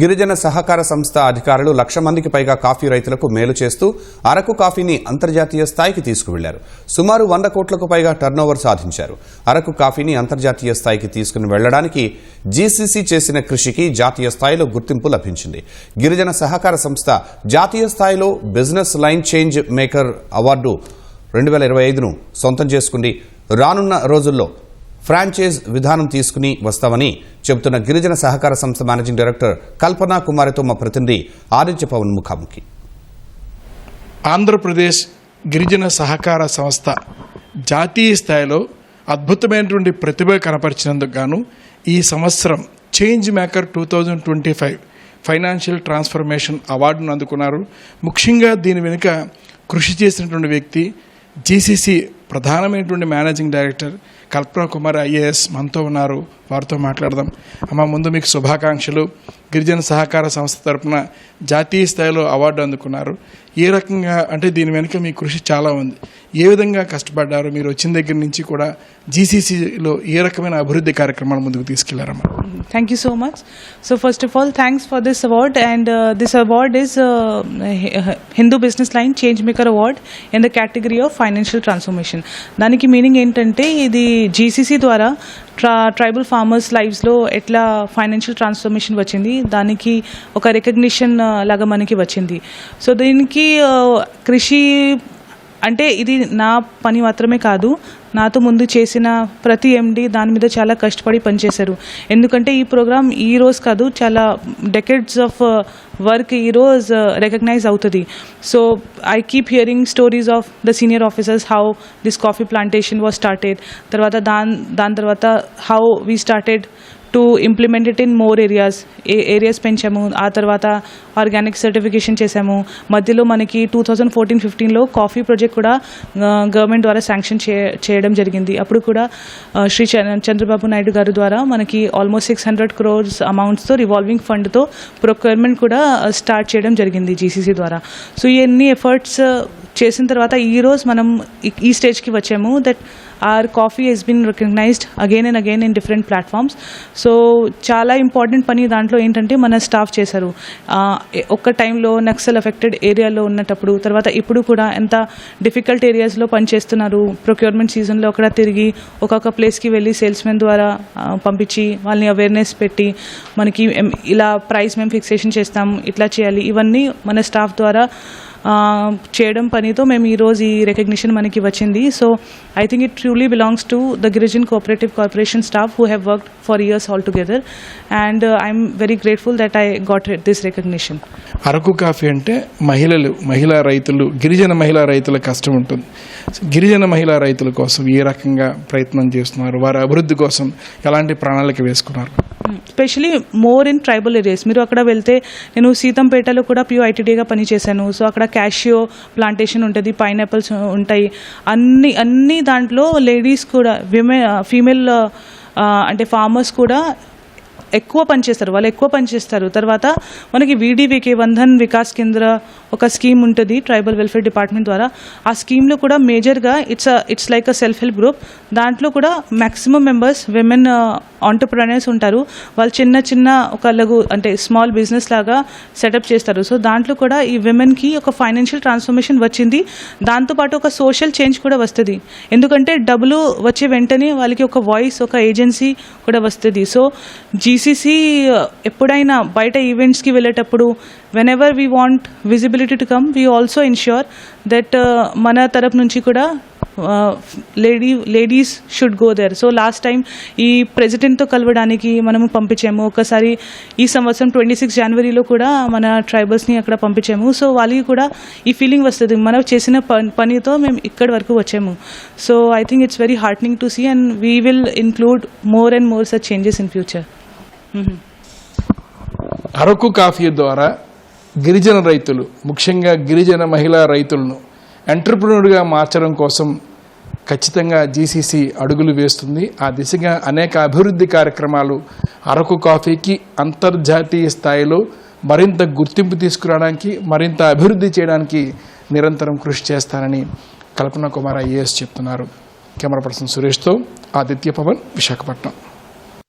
గిరిజన సహకార సంస్థ అధికారులు లక్ష మందికి పైగా కాఫీ రైతులకు మేలు చేస్తూ అరకు కాఫీని అంతర్జాతీయ స్థాయికి తీసుకువెళ్ళారు. సుమారు వంద కోట్లకు పైగా టర్నోవర్ సాధించారు. అరకు కాఫీని అంతర్జాతీయ స్థాయికి తీసుకుని వెళ్ళడానికి జీసీసీ చేసిన కృషికి జాతీయ స్థాయిలో గుర్తింపు లభించింది. గిరిజన సహకార సంస్థ జాతీయ స్థాయిలో business line change maker award రెండు వేల ఇరవై ఐదును సొంతం చేసుకుంది. రానున్న రోజుల్లో ఫ్రాంచైజ్ విధానం తీసుకుని వస్తామని చెబుతున్న గిరిజన సహకార సంస్థ మేనేజింగ్ డైరెక్టర్ కల్పనా కుమారితో మా ప్రతినిధి ఆదిత్య పవన్ ముఖాముఖి. ఆంధ్రప్రదేశ్ గిరిజన సహకార సంస్థ జాతీయ స్థాయిలో అద్భుతమైనటువంటి ప్రతిభ కనపరిచినందుకు గాను ఈ సంవత్సరం change maker two thousand twenty five financial transformation అవార్డును అందుకున్నారు. ముఖ్యంగా దీని వెనుక కృషి చేసినటువంటి వ్యక్తి జీసీసీ ప్రధానమైనటువంటి managing director Kalpana Kumar IAS మనతో ఉన్నారు. వారితో మాట్లాడదాం. అమ్మ ముందు మీకు శుభాకాంక్షలు. గిరిజన సహకార సంస్థ తరఫున జాతీయ స్థాయిలో అవార్డు అందుకున్నారు. ఏ రకంగా అంటే దీని వెనుక మీ కృషి చాలా ఉంది. ఏ విధంగా కష్టపడ్డారు? మీరు వచ్చిన దగ్గర నుంచి కూడా జీసీసీలో ఏ రకమైన అభివృద్ధి కార్యక్రమాలు ముందుకు తీసుకెళ్ళారమ్మా? Thank you so much so first of all thanks for this award and this award is Hindu business line change maker award in the category of financial transformation దానికి మీనింగ్ ఏంటంటే ఇది జీసీసీ ద్వారా ట్రా ట్రైబల్ ఫార్మర్స్ లైఫ్స్లో ఎట్లా financial transformation వచ్చింది దానికి ఒక recognition లాగా మనకి వచ్చింది. సో దీనికి కృషి అంటే ఇది నా పని మాత్రమే కాదు నాతో ముందు చేసిన ప్రతి ఎండి దాని మీద చాలా కష్టపడి పనిచేశారు. ఎందుకంటే ఈ ప్రోగ్రామ్ ఈ రోజు కాదు చాలా డెకెడ్స్ ఆఫ్ వర్క్ ఈ రోజు రికగ్నైజ్ అవుతుంది. So I keep hearing stories of the senior officers how this coffee plantation was started తర్వాత దాని దాని తర్వాత how we started to implement it in more areas A areas పెంచాము. ఆ తర్వాత ఆర్గానిక్ సర్టిఫికేషన్ చేశాము. మధ్యలో మనకి టూ థౌజండ్ ఫోర్టీన్ ఫిఫ్టీన్లో కాఫీ ప్రాజెక్ట్ కూడా గవర్నమెంట్ ద్వారా శాంక్షన్ చే చేయడం జరిగింది. అప్పుడు కూడా శ్రీ చంద్రబాబు నాయుడు గారి ద్వారా మనకి ఆల్మోస్ట్ సిక్స్ హండ్రెడ్ క్రోర్స్ అమౌంట్స్తో రివాల్వింగ్ ఫండ్తో ప్రొక్యూర్మెంట్ కూడా స్టార్ట్ చేయడం జరిగింది జీసీసీ ద్వారా. సో ఇవన్నీ ఎఫర్ట్స్ చేసిన తర్వాత ఈ రోజు మనం ఈ- స్టేజ్కి వచ్చాము that are coffee has been recognized again and again in different platforms so చాలా ఇంపార్టెంట్ పని దాంట్లో ఏంటంటే మన స్టాఫ్ చేశారు. ఒక్క టైంలో నక్సల్ ఎఫెక్టెడ్ ఏరియాలో ఉన్నటప్పుడు తర్వాత ఇప్పుడు కూడా ఎంత డిఫికల్ట్ ఏరియాస్లో పనిచేస్తున్నారు ప్రొక్యూర్మెంట్ సీజన్లో అక్కడ తిరిగి ఒక్కొక్క ప్లేస్కి వెళ్ళి సేల్స్మెన్ ద్వారా పంపించి వాళ్ళని అవేర్నెస్ పెట్టి మనకి ఇలా ప్రైస్ మేము ఫిక్సేషన్ చేస్తాం ఇట్లా చేయాలి ఇవన్నీ మన స్టాఫ్ ద్వారా చేయడం పనితో మేము ఈరోజు ఈ రికగ్నిషన్ మనకి వచ్చింది. So I think it truly belongs to the Girijan cooperative corporation staff who have work for years all together and I'm very grateful that I got this recognition Araku coffee అంటే మహిళలు మహిళా రైతులు గిరిజన మహిళా రైతుల కష్టం ఉంటుంది. గిరిజన మహిళా రైతుల కోసం ఏ రకంగా ప్రయత్నం చేస్తున్నారు? వారి అభివృద్ధి కోసం ఎలాంటి ప్రణాళిక వేసుకున్నారు? Specially more in tribal areas మీరు అక్కడ వెళ్తే నేను సీతంపేటలో కూడా ప్యూ ఐటీడీగా పనిచేశాను సో అక్కడ క్యాషియో ప్లాంటేషన్ ఉంటుంది పైనాపిల్స్ ఉంటాయి. అన్ని అన్ని దాంట్లో లేడీస్ కూడా విమె ఫీమేల్ uh, అంటే ఫార్మర్స్ కూడా ఎక్కువ పనిచేస్తారు వాళ్ళు ఎక్కువ పనిచేస్తారు. తర్వాత మనకి వీడీవీకే వంధన్ వికాస్ కేంద్ర ఒక స్కీమ్ ఉంటుంది ట్రైబల్ వెల్ఫేర్ డిపార్ట్మెంట్ ద్వారా. ఆ స్కీమ్లో కూడా మేజర్గా it's it's like a self help group దాంట్లో కూడా మ్యాక్సిమం మెంబర్స్ విమెన్ ఆంటర్ప్రనర్స్ ఉంటారు. వాళ్ళు చిన్న చిన్న ఒక లఘు అంటే స్మాల్ బిజినెస్ లాగా సెటప్ చేస్తారు. సో దాంట్లో కూడా ఈ విమెన్కి ఒక ఫైనాన్షియల్ ట్రాన్స్ఫర్మేషన్ వచ్చింది. దాంతోపాటు ఒక సోషల్ చేంజ్ కూడా వస్తుంది. ఎందుకంటే డబ్బులు వచ్చే వెంటనే వాళ్ళకి ఒక వాయిస్ ఒక ఏజెన్సీ కూడా వస్తుంది. సో జీసీసీ uh, ఎప్పుడైనా బయట ఈవెంట్స్కి వెళ్ళేటప్పుడు whenever we want visibility to come we also ensure that మన తరపు నుంచి కూడా lady ladies should go there so last time ఈ ప్రెసిడెంట్తో కలవడానికి మనము పంపించాము. ఒకసారి ఈ సంవత్సరం ట్వంటీ సిక్స్ జనవరిలో కూడా మన ట్రైబల్స్ని అక్కడ పంపించాము. సో వాళ్ళకి కూడా ఈ ఫీలింగ్ వస్తుంది. మనం చేసిన పని పనితో మేము ఇక్కడి వరకు వచ్చాము. So I think it's very heartening to see and we will include more and more such changes in future Araku coffee ద్వారా గిరిజన రైతులు ముఖ్యంగా గిరిజన మహిళా రైతులను ఎంటర్ప్రినర్గా మార్చడం కోసం ఖచ్చితంగా జీసీసీ అడుగులు వేస్తుంది. ఆ దిశగా అనేక అభివృద్ధి కార్యక్రమాలు అరకు కాఫీకి అంతర్జాతీయ స్థాయిలో మరింత గుర్తింపు తీసుకురావడానికి మరింత అభివృద్ధి చేయడానికి నిరంతరం కృషి చేస్తానని కల్పన కుమార్ ఐఏఎస్ చెప్తున్నారు. కెమెరా పర్సన్ సురేష్తో ఆదిత్య పవన్ విశాఖపట్నం.